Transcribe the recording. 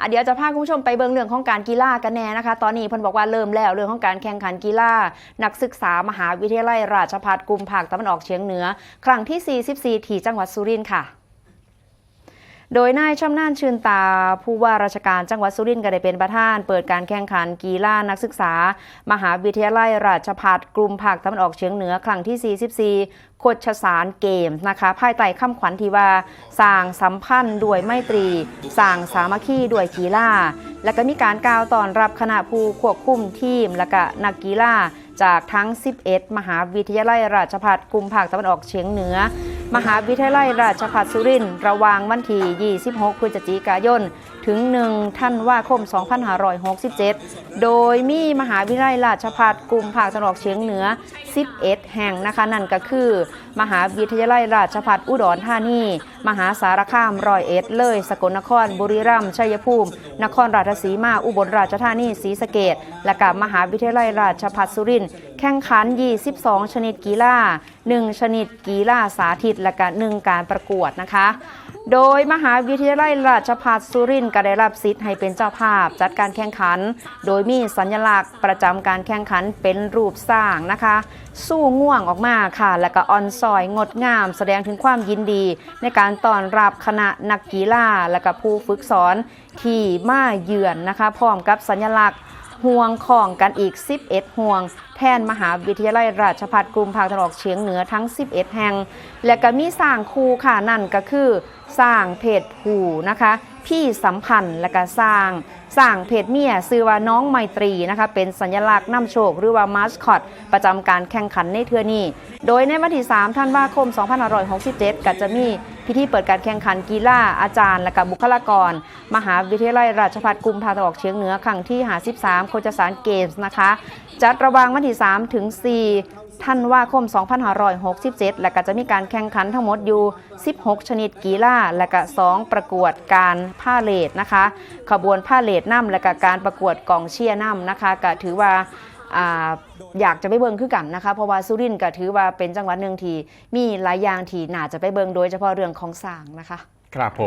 อะเดี๋ยวจะพาคุณผู้ชมไปเบิ่งเรื่องของการกีฬากันแน่นะคะ ตอนนี้เพิ่นบอกว่าเริ่มแล้วเรื่องของการแข่งขันกีฬานักศึกษามหาวิทยาลัยราชภัฏกุมภาคตะวันออกเฉียงเหนือ ครั้งที่ 44 ที่จังหวัดสุรินทร์ค่ะ โดยนายชำนาญชื่นตา ผู้ว่าราชการจังหวัดสุรินทร์ก็ได้เป็นประธาน เปิดการแข่งขันกีฬานักศึกษา มหาวิทยาลัยราชภัฏกรุมภาคตะวันออกเฉียงเหนือครั้งที่ 44โคชสารเกมนะคะภายใต้คำขวัญที่ว่าสร้างสัมพันธ์ด้วยไมตรีสร้างสามัคคีด้วยกีฬาและก็มีการกล่าวต้อนรับคณะผู้ควบคุมทีม และก็นักกีฬาจากทั้ง 11 มหาวิทยาลัยราชภัฏกรุมภาคตะวันออกเฉียงเหนือ มหาวิทยาลัยราชภัฏสุรินทร์ระหว่างวันที่ 26 พฤศจิกายน ถึง 1 ท่านว่าคม 2567 โดยมีมหาวิทยาลัยราชภัฏกลุ่มภาคตะวันออกเฉียงเหนือ 11 แห่งนะคะนั่นก็คือ มหาวิทยาลัยราชภัฏอุดรธานี มหาสารคามรอยเอ็ด เลย สกลนคร บุรีรัมย์ชัยภูมิ นครราชสีมา อุบลราชธานีศรีสะเกดและกับมหาวิทยาลัยราชภัฏสุรินทร์แข่งขัน 22 ชนิดกีฬา1ชนิดกีฬาสาธิตและก็1การประกวดนะคะ โดยมหาวิทยาลัยราชภัฏสุรินทร์ก็ได้รับสิทธิ์ให้เป็นเจ้าภาพ จัดการแข่งขัน โดยมีสัญลักษณ์ประจำการแข่งขันเป็นรูปสร้างนะคะ สู้ง่วงออกมาค่ะ และก็ออนซอยงดงาม แสดงถึงความยินดี ในการต้อนรับคณะนักกีฬาและก็ผู้ฝึกสอนที่มาเยือนนะคะ พร้อมกับสัญลักษณ์ห่วงของกันอีก 11 ห่วง แทนมหาวิทยาลัยราชภัฏกรุมภาคตะวันออกเฉียงเหนือทั้ง 11 แห่ง และก็มีสร้างคูค่ะนั่นก็คือสร้างเพศผู้นะคะพี่สัมพันธ์และก็สร้างสร้างเพศเมียซื้อว่าน้องไมตรีนะคะเป็นสัญลักษณ์นำโชคหรือว่ามาสคอต ประจำการแข่งขันในเทือนี้ โดยในวันที่3ธันว่าคม 2567 ก็จะมีพิธีเปิดการแข่งขันกีฬาอาจารย์ และกับบุคลากร มหาวิทยาลัยราชภัฏกรุมภาคตะวันออกเฉียงเหนือครั้งที่ 53 โคจสารเกมส์นะคะ จัดระวางวันที่3 ถึง4ธันว่าคม 2567 และก็จะมีการแข่งขันทั้งหมดอยู่ 16 ชนิดกีฬาและก็ 2 ประกวดการผ้าเลทนะคะ ขบวนผ้าเลทน้ำและก็การประกวดกองเชียร์น้ำนะคะก็ถือว่าอ่าอยากจะไปเบิงคือกันนะคะเพราะว่าสุรินทร์ก็ถือว่าเป็นจังหวัดหนึ่งที่มีหลายอย่างที่น่าจะไปเบิงโดยเฉพาะเรื่องของสร้างนะคะ ครับผม